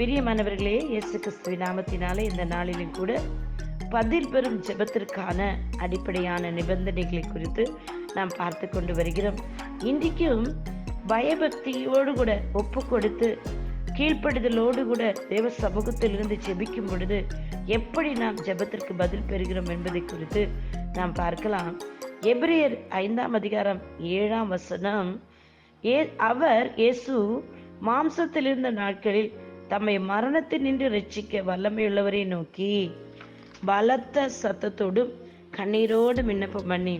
பிரியமானவர்களே இயேசு கிறிஸ்துவ நாமத்தினாலே இந்த நாளிலும் கூட பதில் பெறும் ஜெபத்திற்கான அடிப்படையான நிபந்தனைகளை குறித்து நாம் பார்த்து கொண்டு வருகிறோம். இன்றைக்கும் பயபக்தியோடு கூட ஒப்பு கொடுத்து கீழ்ப்படுதலோடு கூட தேவ சமூகத்திலிருந்து ஜெபிக்கும் பொழுது எப்படி நாம் ஜெபத்திற்கு பதில் பெறுகிறோம் என்பதை குறித்து நாம் பார்க்கலாம். எப்ரியர் ஐந்தாம் அதிகாரம் ஏழாம் வசனம். ஏ அவர் இயேசு மாம்சத்தில் இருந்த நாட்களில் தம்மை மரணத்தில் நின்று ரட்சிக்க வல்லமையுள்ளவரை நோக்கி பலத்த சத்தத்தோடும் கண்ணீரோடு விண்ணப்பம் பண்ணி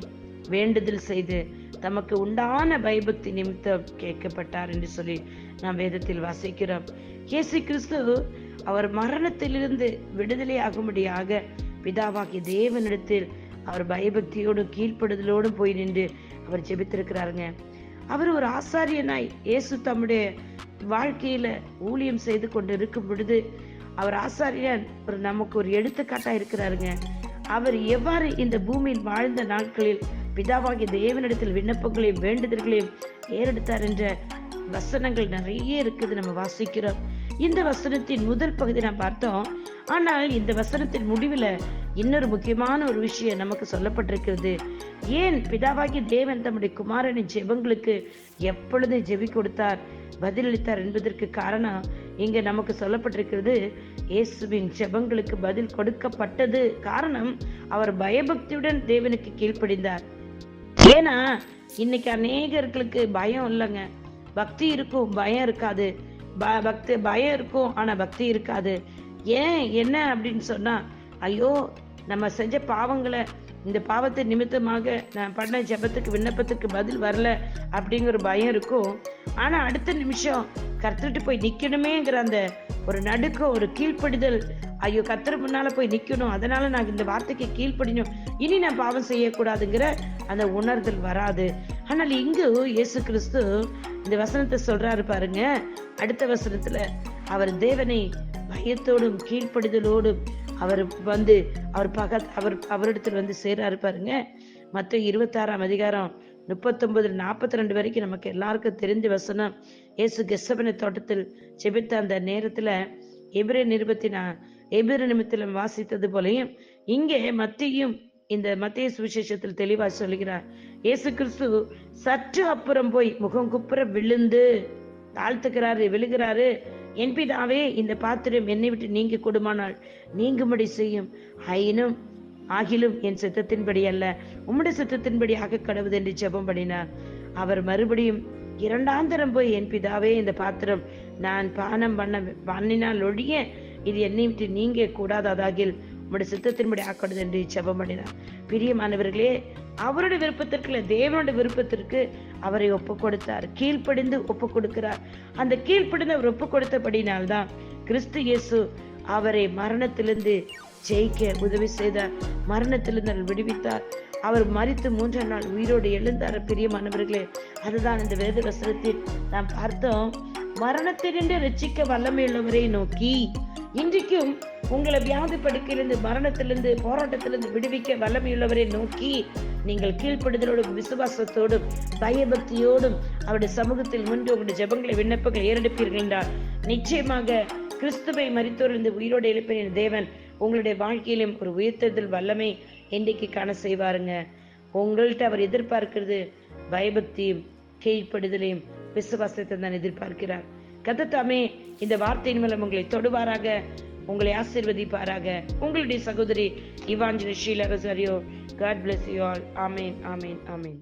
வேண்டுதல் செய்து தமக்கு உண்டான பயபக்தி நிமித்தம் கேட்கப்பட்டார் என்று சொல்லி நாம் வேதத்தில் வாசிக்கிறோம். இயேசு கிறிஸ்து அவர் மரணத்திலிருந்து விடுதலை ஆகும்படியாக பிதாவாகிய தேவனிடத்தில் அவர் பயபக்தியோடும் கீழ்ப்படுதலோடும் போய் நின்று அவர் ஜெபித்திருக்கிறாருங்க. அவர் ஒரு ஆசாரியனாய் இயேசு தம்முடைய வாழ்க்கையில் ஊழியம் செய்து கொண்டு இருக்கும் பொழுது அவர் ஆசாரியன் ஒரு நமக்கு ஒரு எடுத்துக்காட்டாக இருக்கிறாருங்க. அவர் எவ்வாறு இந்த பூமியில் வாழ்ந்த நாட்களில் பிதாவாகிய தேவனிடத்தில் விண்ணப்பங்களையும் வேண்டுதல்களையும் ஏறெடுத்தார் என்ற வசனங்கள் நிறைய இருக்குது நம்ம வாசிக்கிறோம். இந்த வசனத்தின் முதல் பகுதி நாம் பார்த்தோம். ஆனால் இந்த வசனத்தின் முடிவில் இன்னொரு முக்கியமான ஒரு விஷயம் நமக்கு சொல்லப்பட்டிருக்கிறது. ஏன் பிதாவாகி தேவன் தம்முடைய குமாரனின் ஜெபங்களுக்கு எப்பொழுதும் ஜெபி கொடுத்தார்? பதிலளித்தார் என்பதற்கு காரணம் இங்க நமக்கு சொல்லப்பட்டிருக்கிறது. இயேசுவின் ஜெபங்களுக்கு பதில் கொடுக்கப்பட்டது. காரணம் அவர் பயபக்தியுடன் தேவனுக்கு கீழ்ப்படிந்தார். ஏன்னா இன்னைக்கு அநேகர்களுக்கு பயம் இல்லைங்க. பக்தி இருக்கும் பயம் இருக்காது. ப- பக்தி பயம் இருக்கும். ஆனால் பக்தி இருக்காது. ஏன்? என்ன? அப்படின்னு சொன்னால் ஐயோ நம்ம செஞ்ச பாவங்களை இந்த பாவத்தை நிமித்தமாக நான் பண்ண ஜெபத்துக்கு விண்ணப்பத்துக்கு பதில் வரல அப்படிங்கிற ஒரு பயம் இருக்கும். ஆனால் அடுத்த நிமிஷம் கர்த்தர்கிட்ட போய் நிற்கணுமேங்கிற அந்த ஒரு நடுக்கம் ஒரு கீழ்ப்படிதல் ஐயோ கத்துற முன்னால் போய் நிற்கணும் அதனால் நான் இந்த வார்த்தைக்கு கீழ்ப்படினோம் இனி நான் பாவம் செய்யக்கூடாதுங்கிற அந்த உணர்தல் வராது. ஆனால் இங்கு இயேசு கிறிஸ்து இந்த வசனத்தை சொல்கிறாரு பாருங்க. அடுத்த வசனத்தில் அவர் தேவனை பயத்தோடும் கீழ்ப்படிதலோடும் அவர் வந்து அவர் பக அவர் அவரிடத்தில் வந்து சேராரு பாருங்க. மற்ற இருபத்தாறாம் அதிகாரம் முப்பத்தொன்பது நாற்பத்தி ரெண்டு வரைக்கும் நமக்கு எல்லாருக்கும் தெரிஞ்ச வசனம். ஏசு கெசபனை தோட்டத்தில் செபித்த அந்த நேரத்துல எபிரே நிருபத்தினா எபிர நிமித்தம் வாசித்தது போலையும் இங்கே மத்தியும் இந்த மத்திய சுவிசேஷத்தில் தெளிவா சொல்கிறார் இயேசு கிறிஸ்து சற்று அப்புறம் போய் முகம் குப்புற விழுந்து தாழ்த்துக்கிறாரு விழுகிறாரு. என் பிதாவே இந்த பாத்திரம் என்னை விட்டு நீங்க கொடுமானால் நீங்கும்படி செய்யும். ஆயினும் ஆகிலும் என் சித்தத்தின்படி அல்ல. உம்முடைய சித்தத்தின்படி ஆக கடவுது என்று ஜெபம் பண்ணினார் அவர் மறுபடியும் இரண்டாந்தரம் போய் என் பிதாவே இந்த பாத்திரம் நான் பானம் பண்ண பண்ணினால் ஒழிய இது என்னை விட்டு நீங்க கூடாததாகில் உம்முடைய சித்தத்தின்படி ஆக்கடுது என்று ஜெபம் பண்ணினார். பிரியமானவர்களே அவருடைய விருப்பத்திற்கு இல்லை தேவனுடைய விருப்பத்திற்கு அவரை ஒப்பு கொடுத்தார் கீழ்ப்படிந்து ஒப்பு கொடுக்கிறார் அந்த கீழ்ப்படிந்து அவர் ஒப்பு கொடுத்தபடினால்தான் கிறிஸ்து இயேசு அவரை மரணத்திலிருந்து ஜெயிக்க உதவி செய்தார். மரணத்திலிருந்து அவர் விடுவித்தார். அவர் மறித்து மூன்றாம் நாள் உயிரோடு எழுந்தார். பிரியமானவர்களே அதுதான் இந்த வேத வசனத்தில் நாம் பார்த்தோம். மரணத்திலிருந்து ரட்சிக்க வல்லமையுள்ளவரை நோக்கி இன்றைக்கும் உங்களை வியாதி படுக்கையிலிருந்து மரணத்திலிருந்து போராட்டத்திலிருந்து விடுவிக்க வல்லமையுள்ளவரை நோக்கி நீங்கள் கீழ்ப்படுதலோடும் விசுவாசத்தோடும் பயபக்தியோடும் அவருடைய சமூகத்தில் முன்பு உங்களுடைய ஜெபங்களை விண்ணப்பங்களை ஏறெடுப்பீர்கள் என்றால் நிச்சயமாக கிறிஸ்துவை மறித்தோர்ந்து உயிரோடு எழுப்பின தேவன் உங்களுடைய வாழ்க்கையிலும் ஒரு உயர்த்ததில் வல்லமை இன்றைக்கு காண செய்வாருங்க. உங்கள்கிட்ட அவர் எதிர்பார்க்கிறது பயபக்தியும் கீழ்ப்படுதலையும் விசுவாசத்தை தான் எதிர்பார்க்கிறார். கத்தத்தாமே இந்த வார்த்தையின் மூலம் உங்களை தொடுவாராக உங்களை ஆசிர்வதிப்பாராக. உங்களுடைய சகோதரி Evangeline Sheela Rosario God bless you all amen amen amen